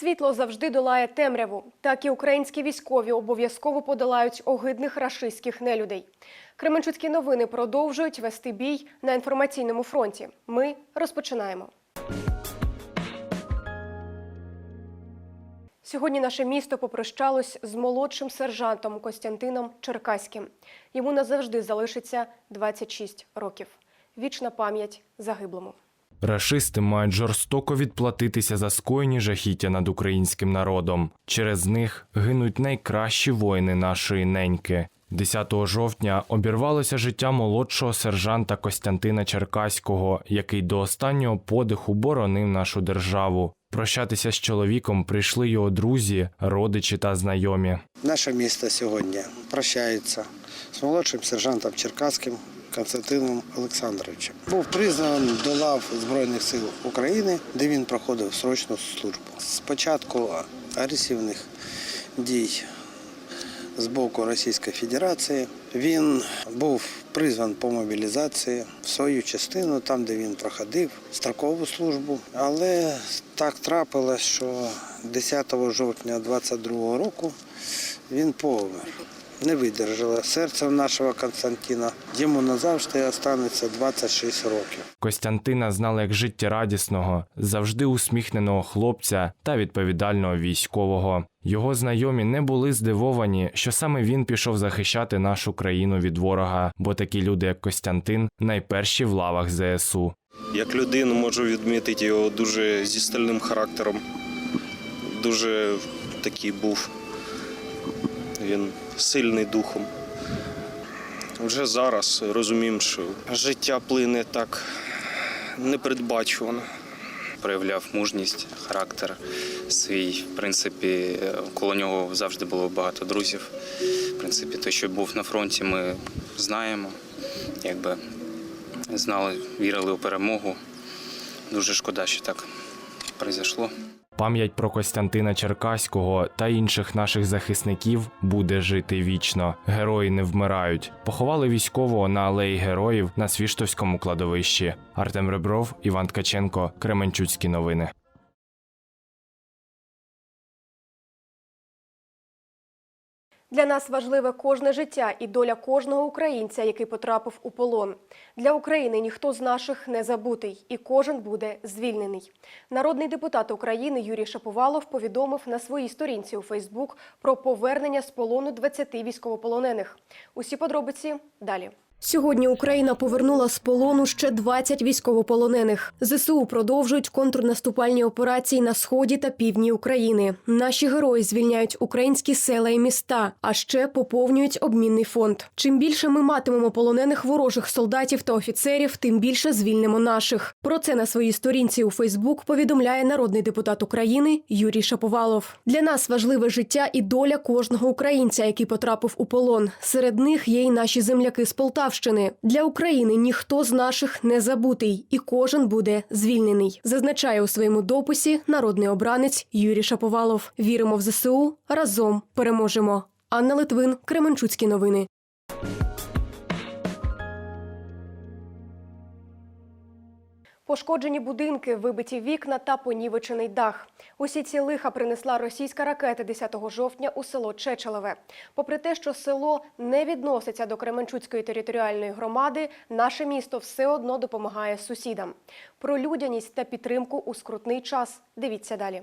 Світло завжди долає темряву. Так і українські військові обов'язково подолають огидних рашистських нелюдей. Кременчуцькі новини продовжують вести бій на інформаційному фронті. Ми розпочинаємо. Сьогодні наше місто попрощалось з молодшим сержантом Костянтином Черкаським. Йому назавжди залишиться 26 років. Вічна пам'ять загиблому. Рашисти мають жорстоко відплатитися за скоєні жахіття над українським народом. Через них гинуть найкращі воїни нашої неньки. 10 жовтня обірвалося життя молодшого сержанта Костянтина Черкаського, який до останнього подиху боронив нашу державу. Прощатися з чоловіком прийшли його друзі, родичі та знайомі. Наше місто сьогодні прощається з молодшим сержантом Черкаським Константином Олександровичем. Був призваний до лав Збройних сил України, де він проходив срочну службу. Спочатку агресивних дій з боку Російської Федерації він був призван по мобілізації в свою частину, там, де він проходив строкову службу. Але так трапилось, що 10 жовтня 22 року він помер. Не видержало серце нашого Константина. Йому назавжди останеться 26 років. Костянтина знали як життєрадісного, завжди усміхненого хлопця та відповідального військового. Його знайомі не були здивовані, що саме він пішов захищати нашу країну від ворога, бо такі люди, як Костянтин, найперші в лавах ЗСУ. Як людину можу відмітити його дуже зі стальним характером. Дуже такий був. Він сильний духом. Вже зараз розуміємо, що життя плине так непередбачувано. проявляв мужність, характер свій. В принципі, коло нього завжди було багато друзів. В принципі, той, що був на фронті, ми знаємо. Якби знали, вірили у перемогу. Дуже шкода, що так произошло. Пам'ять про Костянтина Черкаського та інших наших захисників буде жити вічно. Герої не вмирають. Поховали військового на алеї героїв на Свіштовському кладовищі. Артем Ребров, Іван Ткаченко, Кременчуцькі новини. Для нас важливе кожне життя і доля кожного українця, який потрапив у полон. Для України ніхто з наших не забутий, і кожен буде звільнений. Народний депутат України Юрій Шаповалов повідомив на своїй сторінці у Фейсбук про повернення з полону 20 військовополонених. Усі подробиці далі. Сьогодні Україна повернула з полону ще 20 військовополонених. ЗСУ продовжують контрнаступальні операції на сході та півдні України. Наші герої звільняють українські села і міста, а ще поповнюють обмінний фонд. Чим більше ми матимемо полонених ворожих солдатів та офіцерів, тим більше звільнимо наших. Про це на своїй сторінці у Фейсбук повідомляє народний депутат України Юрій Шаповалов. Для нас важливе життя і доля кожного українця, який потрапив у полон. Серед них є й наші земляки з Полтавщини. Для України ніхто з наших не забутий, і кожен буде звільнений. Зазначає у своєму дописі народний обранець Юрій Шаповалов. Віримо в ЗСУ. Разом переможемо. Анна Литвин, Кременчуцькі новини. Пошкоджені будинки, вибиті вікна та понівечений дах. Усі ці лиха принесла російська ракета 10 жовтня у село Чечелеве. Попри те, що село не відноситься до Кременчуцької територіальної громади, наше місто все одно допомагає сусідам. Про людяність та підтримку у скрутний час. Дивіться далі.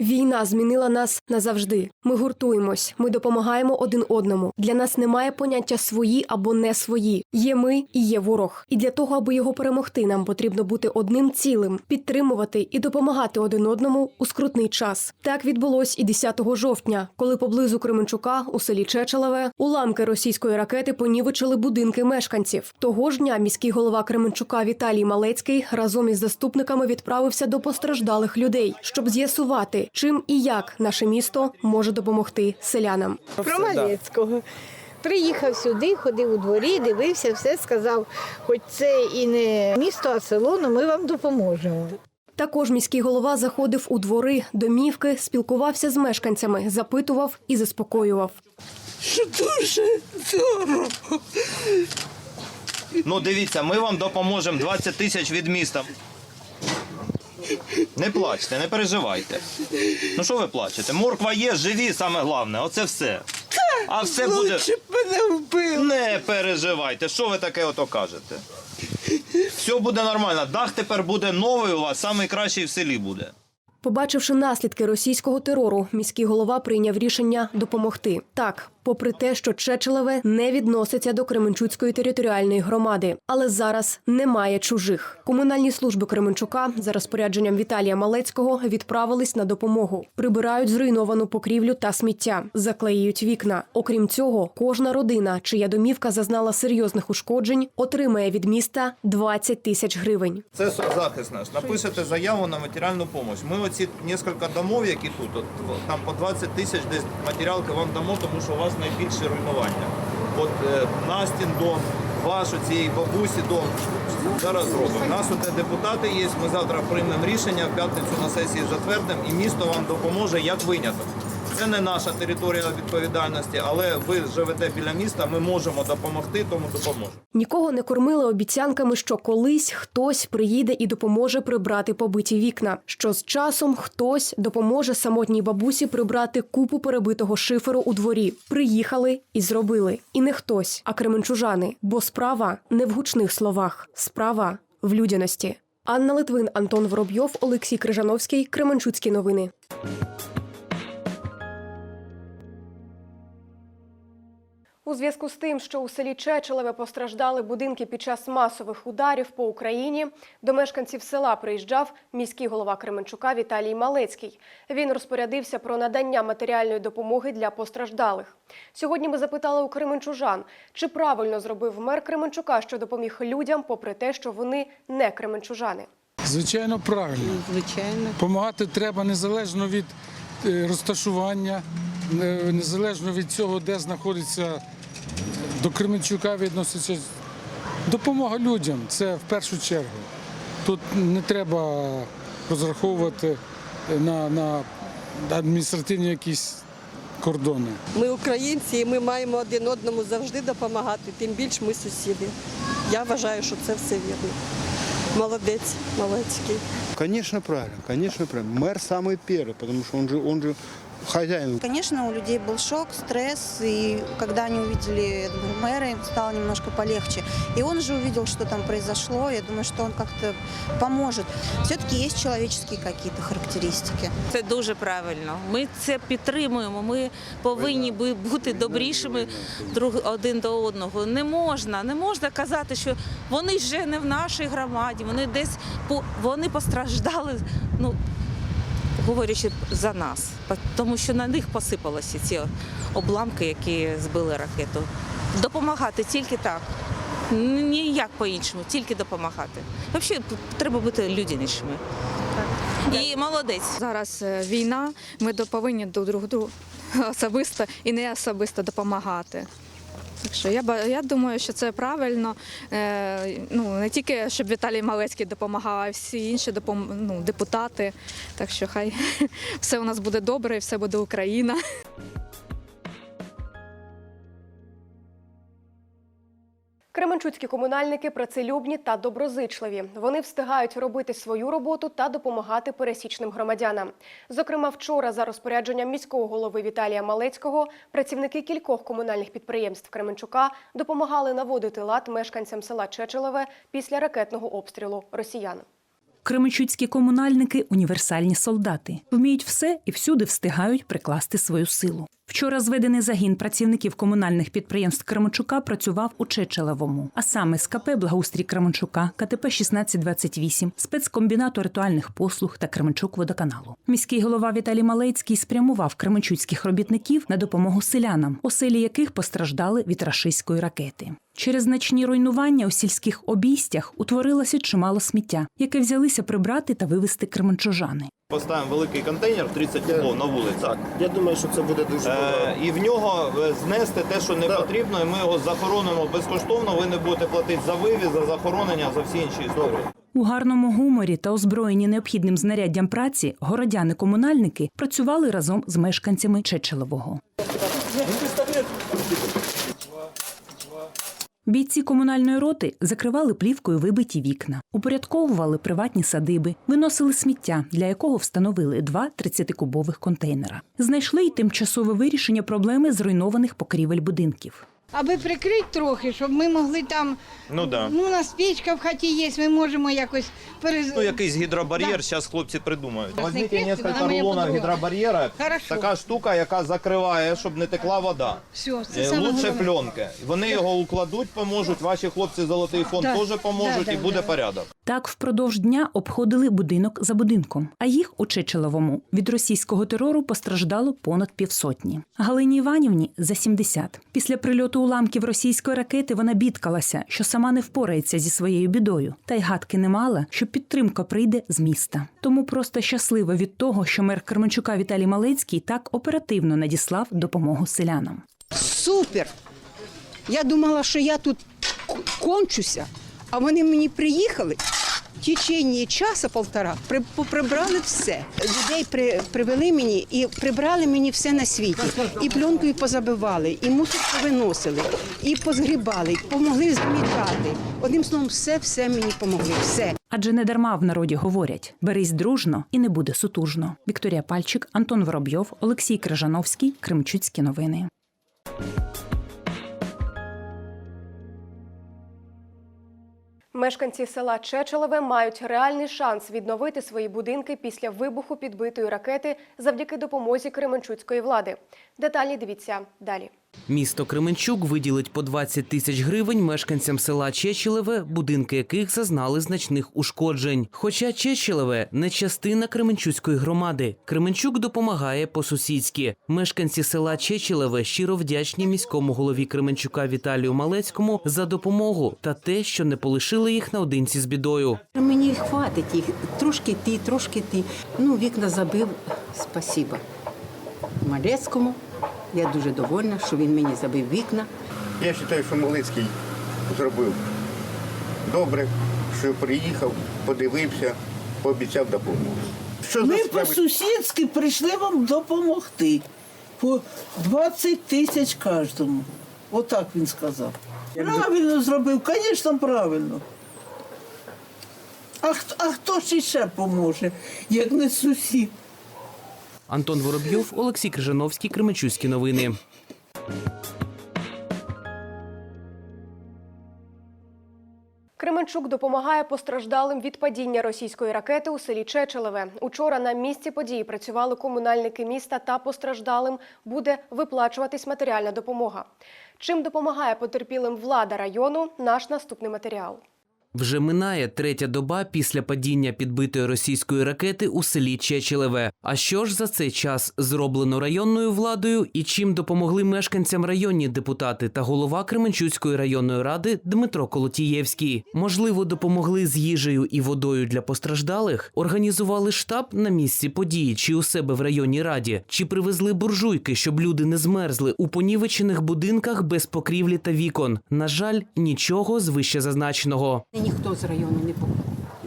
Війна змінила нас назавжди. Ми гуртуємось, ми допомагаємо один одному. Для нас немає поняття свої або не свої. Є ми і є ворог. І для того, аби його перемогти, нам потрібно бути одним цілим, підтримувати і допомагати один одному у скрутний час. Так відбулось і 10 жовтня, коли поблизу Кременчука у селі Чечелеве уламки російської ракети понівечили будинки мешканців. Того ж дня міський голова Кременчука Віталій Малецький разом із заступниками відправився до постраждалих людей, щоб з'ясувати, чим і як наше місто може допомогти селянам. Про Малецького. Приїхав сюди, ходив у дворі, дивився, все сказав, хоч це і не місто, а село, але ми вам допоможемо. Також міський голова заходив у двори, домівки, спілкувався з мешканцями, запитував і заспокоював. Ну, дивіться, ми вам допоможемо 20 тисяч від міста. Не плачте, не переживайте. Ну що ви плачете? Морква є, живі, саме головне, оце все. А все буде. Лучше б мене вбили. Не переживайте, що ви таке ото кажете? Все буде нормально. Дах тепер буде новий у вас, найкращий в селі буде. Побачивши наслідки російського терору, міський голова прийняв рішення допомогти. Так, попри те, що Чечелеве не відноситься до Кременчуцької територіальної громади, але зараз немає чужих. Комунальні служби Кременчука за розпорядженням Віталія Малецького відправились на допомогу. Прибирають зруйновану покрівлю та сміття, заклеюють вікна. Окрім цього, кожна родина, чия домівка зазнала серйозних ушкоджень, отримає від міста 20 тисяч гривень. Це соцзахист наш. Напишете заяву на матеріальну допомогу. Ми оці кілька домов, які тут, от, там по 20 тисяч десь матеріалки вам дамо, тому що у вас найбільше руйнування. От е, Настін дом, ваш цієї бабусі дом. Зараз зробимо. У нас тут депутати є. Ми завтра приймемо рішення, в п'ятницю на сесії затвердимо, і місто вам допоможе як виняток. Це не наша територія відповідальності, але ви живете біля міста. Ми можемо допомогти, тому допоможемо. Нікого не кормили обіцянками, що колись хтось приїде і допоможе прибрати побиті вікна. Що з часом хтось допоможе самотній бабусі прибрати купу перебитого шиферу у дворі. Приїхали і зробили. І не хтось, а кременчужани. Бо справа не в гучних словах, справа в людяності. Анна Литвин, Антон Воробйов, Олексій Крижановський. Кременчуцькі новини. У зв'язку з тим, що у селі Чечелеве постраждали будинки під час масових ударів по Україні, до мешканців села приїжджав міський голова Кременчука Віталій Малецький. Він розпорядився про надання матеріальної допомоги для постраждалих. Сьогодні ми запитали у кременчужан, чи правильно зробив мер Кременчука, що допоміг людям, попри те, що вони не кременчужани. Звичайно, правильно. Звичайно. Помагати треба незалежно від е, розташування, незалежно від цього, де знаходиться до Кременчука відноситься. Допомога людям це в першу чергу. Тут не треба розраховувати на, на адміністративні якісь кордони. Ми українці, і ми маємо один одному завжди допомагати, тим більше ми сусіди. Я вважаю, що це все вірно. Молодець, Малецький. Конечно, правильно, конечно, правильно. Мэр самый первый, потому что он же, он же хозяин. Конечно, у людей был шок, стресс, и когда они увидели мэра, им стало немножко полегче. И он же увидел, что там произошло, я думаю, что он как-то поможет. Все-таки есть человеческие какие-то характеристики. Це дуже правильно. Ми це підтримуємо. Ми повинні би бути добрішими друг один до одного. Не можна, не можна казати, що вони вже не в нашій громаді. Вони десь по вони постраждали. Ну говорячи за нас, тому що на них посипалися ці обламки, які збили ракету. Допомагати тільки так. Ніяк по-іншому, тільки допомагати. Взагалі треба бути людянішими. І молодець. Зараз е, війна, ми повинні до друг другу особисто і не особисто допомагати. Так що я, я думаю, що це правильно. Е, ну, не тільки щоб Віталій Малецький допомагав, а й всі інші допом... ну, депутати. Так що хай все у нас буде добре і все буде Україна. Кременчуцькі комунальники працелюбні та доброзичливі. Вони встигають робити свою роботу та допомагати пересічним громадянам. Зокрема, вчора, за розпорядженням міського голови Віталія Малецького, працівники кількох комунальних підприємств Кременчука допомагали наводити лад мешканцям села Чечелеве після ракетного обстрілу росіян. Кременчуцькі комунальники універсальні солдати. Вміють все і всюди встигають прикласти свою силу. Вчора зведений загін працівників комунальних підприємств Кременчука працював у Чечелевому, а саме з КП Благоустрій Кременчука, КТП 1628, спецкомбінату ритуальних послуг та Кременчук водоканалу. Міський голова Віталій Малецький спрямував кременчуцьких робітників на допомогу селянам, оселі яких постраждали від рашистської ракети. Через значні руйнування у сільських обійстях утворилося чимало сміття, яке взялися прибрати та вивезти кременчужани. Поставимо великий контейнер 30 кубов на вулиці. Так. Я думаю, що це буде дуже добре. і в нього е, знести те, що не потрібно, і ми його захоронимо безкоштовно. Ви не будете платити за вивіз, за захоронення, за всі інші історії. У гарному гуморі та озброєні необхідним знаряддям праці городяни-комунальники працювали разом з мешканцями Чечелевого. Бійці комунальної роти закривали плівкою вибиті вікна, упорядковували приватні садиби, виносили сміття, для якого встановили два 30-кубових контейнера. Знайшли й тимчасове вирішення проблеми зруйнованих покрівель будинків. Аби прикрити трохи, щоб ми могли там. Ну да. Ну, у нас печка в хаті є, ми можемо якось перез... Ну, якийсь гідробар'єр, зараз хлопці придумають. Власне, Візьміть кілька рулонів гідробар'єра. Хорошо. Така штука, яка закриває, щоб не текла вода. Все, це Е, саме Лучше головне. пленки. Вони його укладуть, поможуть. Ваші хлопці золотий фонд Да. теж поможуть, Да, і буде да. порядок. Так впродовж дня обходили будинок за будинком, а їх у Чечеловому від російського терору постраждало понад півсотні. Галині Іванівні за 70. Після прильоту уламків російської ракети вона бідкалася, що сама не впорається зі своєю бідою, та й гадки не мала, що підтримка прийде з міста. Тому просто щаслива від того, що мер Кременчука Віталій Малецький так оперативно надіслав допомогу селянам. Супер! Я думала, що я тут кончуся, а вони мені приїхали. В течение часа полтора при, поприбрали все. Людей при, привели мені і прибрали мені все на світі. І пленкою позабивали, і мусор повиносили, і позгрібали, і помогли замітати. Одним словом, все, все мені помогли. Все. Адже не дарма в народі говорять: берись дружно і не буде сутужно. Вікторія Пальчик, Антон Воробйов, Олексій Крижановський, Кремчуцькі новини. Мешканці села Чечелеве мають реальний шанс відновити свої будинки після вибуху підбитої ракети завдяки допомозі Кременчуцької влади. Деталі дивіться далі. Місто Кременчук виділить по 20 тисяч гривень мешканцям села Чечелеве, будинки яких зазнали значних ушкоджень. Хоча Чечелеве не частина Кременчуцької громади. Кременчук допомагає по-сусідськи. Мешканці села Чечелеве щиро вдячні міському голові Кременчука Віталію Малецькому за допомогу та те, що не полишили їх наодинці з бідою. Мені хватить їх. Трошки ти, трошки ти. Ну, вікна забив. Спасіба. Малецькому. Я дуже довольна, що він мені забив вікна. Я вважаю, що Малицький зробив добре, що приїхав, подивився, пообіцяв допомогу. Що Ми справи? по-сусідськи прийшли вам допомогти. По 20 тисяч кожному. Отак він сказав. Правильно зробив, звісно, правильно. А, хто- а хто ж іще поможе, як не сусід? Антон Воробйов, Олексій Крижановський, Кременчуцькі новини. Кременчук допомагає постраждалим від падіння російської ракети у селі Чечелеве. Учора на місці події працювали комунальники міста та постраждалим буде виплачуватись матеріальна допомога. Чим допомагає потерпілим влада району? Наш наступний матеріал. Вже минає третя доба після падіння підбитої російської ракети у селі Чечелеве. А що ж за цей час зроблено районною владою і чим допомогли мешканцям районні депутати та голова Кременчуцької районної ради Дмитро Колотієвський? Можливо, допомогли з їжею і водою для постраждалих? Організували штаб на місці події чи у себе в районній раді? Чи привезли буржуйки, щоб люди не змерзли у понівечених будинках без покрівлі та вікон? На жаль, нічого з вище зазначеного. Ніхто з району не був.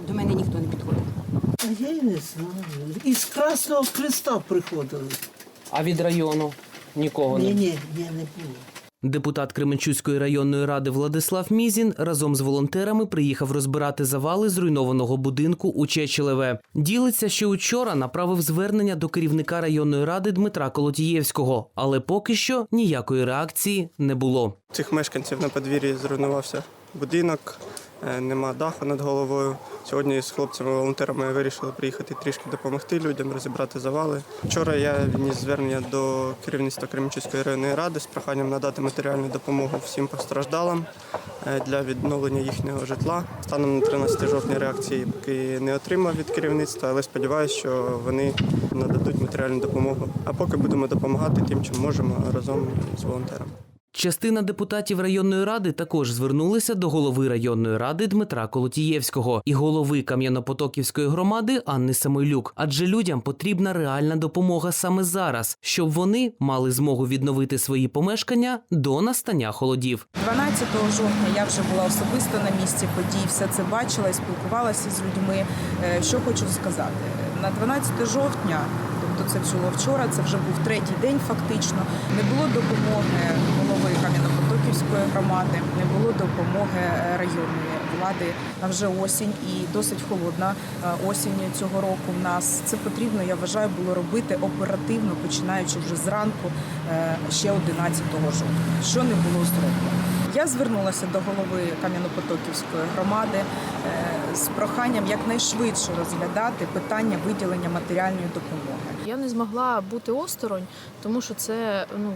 До мене ніхто не підходив. А я й не знаю. Із Красного Христа приходили. А від району нікого Ні, ні, ні, не було. Депутат Кременчуцької районної ради Владислав Мізін разом з волонтерами приїхав розбирати завали зруйнованого будинку у Чечелеве. Ділиться, що учора направив звернення до керівника районної ради Дмитра Колотієвського, але поки що ніякої реакції не було. Цих мешканців на подвір'ї зруйнувався будинок, е, нема даху над головою. Сьогодні з хлопцями-волонтерами вирішили приїхати трішки допомогти людям, розібрати завали. Вчора я вніс звернення до керівництва Кременчуцької районної ради з проханням надати матеріальну допомогу всім постраждалим е, для відновлення їхнього житла. Станом на 13 жовтня реакції поки не отримав від керівництва, але сподіваюся, що вони нададуть матеріальну допомогу. А поки будемо допомагати тим, чим можемо разом з волонтерами. Частина депутатів районної ради також звернулися до голови районної ради Дмитра Колотієвського і голови Кам'янопотоківської громади Анни Самойлюк. Адже людям потрібна реальна допомога саме зараз, щоб вони мали змогу відновити свої помешкання до настання холодів. 12 жовтня я вже була особисто на місці подій, все це бачила і спілкувалася з людьми. Е, Що хочу сказати, на 12 жовтня, тобто це було вчора, це вже був третій день фактично. Не було допомоги голови Кам'янопотоківської громади, не було допомоги е, районної влади. А вже осінь і досить холодна е, осінь цього року. В нас це потрібно, я вважаю, було робити оперативно, починаючи вже зранку, е, ще 11 жовтня, що не було зроблено. Я звернулася до голови Кам'янопотоківської громади з проханням якнайшвидше розглядати питання виділення матеріальної допомоги. Я не змогла бути осторонь, тому що це ну,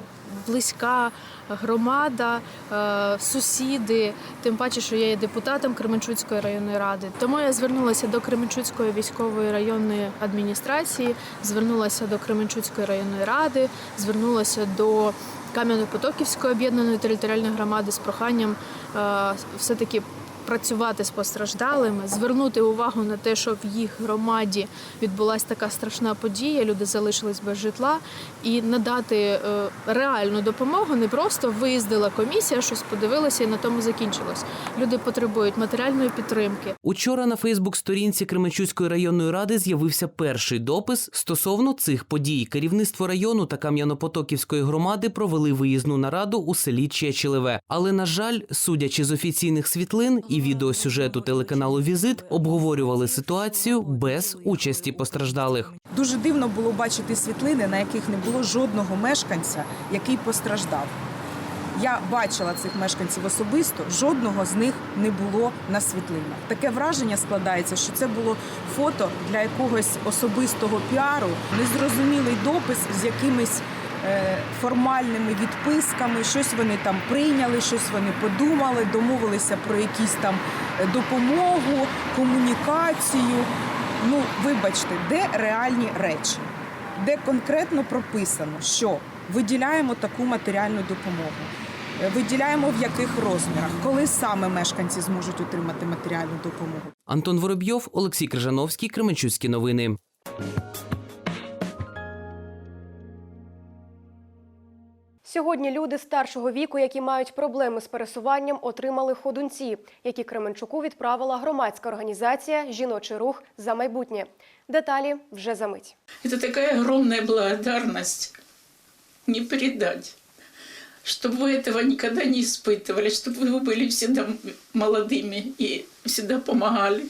близька громада, е, сусіди, тим паче, що я є депутатом Кременчуцької районної ради. Тому я звернулася до Кременчуцької військової районної адміністрації, звернулася до Кременчуцької районної ради, звернулася до Кам'яно-Потоківської об'єднаної територіальної громади з проханням е, все-таки працювати з постраждалими, звернути увагу на те, що в їх громаді відбулася така страшна подія, люди залишились без житла, і надати е, реальну допомогу. Не просто виїздила комісія, щось подивилася і на тому закінчилось. Люди потребують матеріальної підтримки. Учора на Фейсбук-сторінці Кременчуцької районної ради з'явився перший допис стосовно цих подій. Керівництво району та Кам'янопотоківської громади провели виїзну нараду у селі Чечелеве. Але на жаль, судячи з офіційних світлин і відеосюжету телеканалу Візит, обговорювали ситуацію без участі постраждалих. Дуже дивно було бачити світлини, на яких не було жодного мешканця, який постраждав. Я бачила цих мешканців особисто, жодного з них не було на світлинах. Таке враження складається, що це було фото для якогось особистого піару, незрозумілий допис з якимись формальними відписками. Щось вони там прийняли, щось вони подумали, домовилися про якісь там е, допомогу, комунікацію. Ну, вибачте, де реальні речі, де конкретно прописано, що виділяємо таку матеріальну допомогу, е, виділяємо в яких розмірах, коли саме мешканці зможуть отримати матеріальну допомогу. Антон Воробйов, Олексій Крижановський, Кременчуцькі новини. Сьогодні люди старшого віку, які мають проблеми з пересуванням, отримали ходунці, які Кременчуку відправила громадська організація Жіночий рух за майбутнє. Деталі вже за мить. Это такая огромная благодарность, не передать. Чтобы вы этого никогда не испытывали, чтобы вы были всегда молодыми и всегда помогали.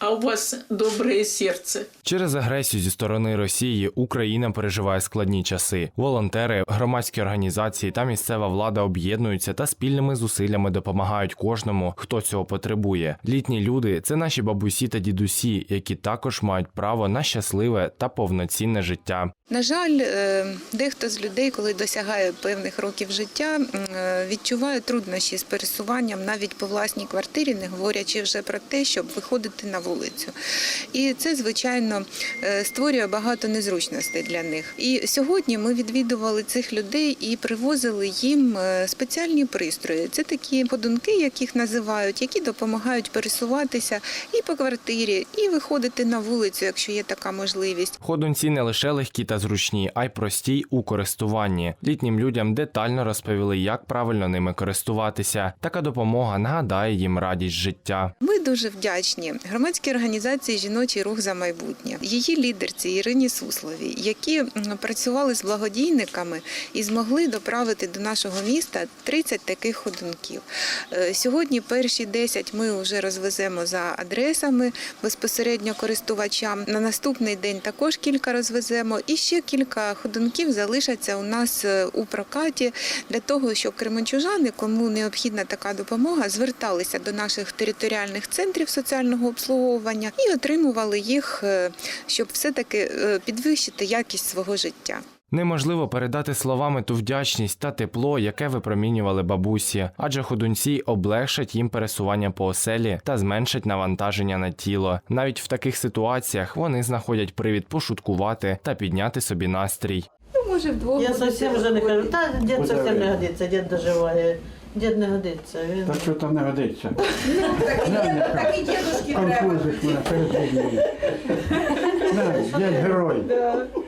А у вас доброе сердце. Через агресію зі сторони Росії Україна переживає складні часи. Волонтери, громадські організації та місцева влада об'єднуються та спільними зусиллями допомагають кожному, хто цього потребує. Літні люди це наші бабусі та дідусі, які також мають право на щасливе та повноцінне життя. На жаль, е, дехто з людей, коли досягає певних років життя, е, відчуває труднощі з пересуванням навіть по власній квартирі, не говорячи вже про те, щоб виходити на вулицю. І це, звичайно, е, створює багато незручностей для них. І сьогодні ми відвідували цих людей і привозили їм е, спеціальні пристрої. Це такі ходунки, як їх називають, які допомагають пересуватися і по квартирі, і виходити на вулицю, якщо є така можливість. Ходунці не лише легкі та зручні, а й прості у користуванні. Літнім людям детально розповіли, як правильно ними користуватися. Така допомога нагадає їм радість життя. Ми дуже вдячні громадській організації Жіночий рух за майбутнє, її лідерці Ірині Сусловій, які працювали з благодійниками і змогли доправити до нашого міста 30 таких ходунків. Е, Сьогодні перші 10 ми вже розвеземо за адресами безпосередньо користувачам. На наступний день також кілька розвеземо, і ще кілька ходунків залишаться у нас е, у прокаті для того, щоб кременчужани, кому необхідна така допомога, зверталися до наших територіальних центрів соціального обслуговування і отримували їх, е, щоб все-таки е, підвищити якість свого життя. Неможливо передати словами ту вдячність та тепло, яке випромінювали бабусі, адже ходунці облегшать їм пересування по оселі та зменшать навантаження на тіло. Навіть в таких ситуаціях вони знаходять привід пошуткувати та підняти собі настрій. Ну, може, вдвох. Я зовсім вже не кажу. Та дід зовсім не годиться, дід доживає. Дід не годиться. Він... Та що там не годиться? Ну, так і дідушки Конфузиш мене перед людьми. Дід герой.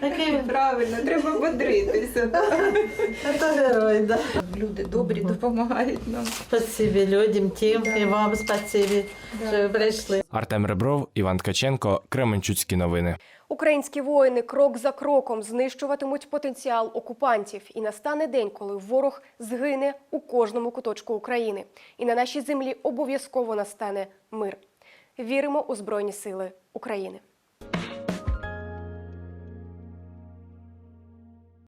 Такий правильно, треба бодритися. Це герой, так. люди добрі допомагають нам. Спасибо людям, тим і вам спасибі, що ви прийшли. Артем Ребров, Іван Ткаченко, Кременчуцькі новини. Українські воїни крок за кроком знищуватимуть потенціал окупантів, і настане день, коли ворог згине у кожному куточку України. І на нашій землі обов'язково настане мир. Віримо у Збройні Сили України.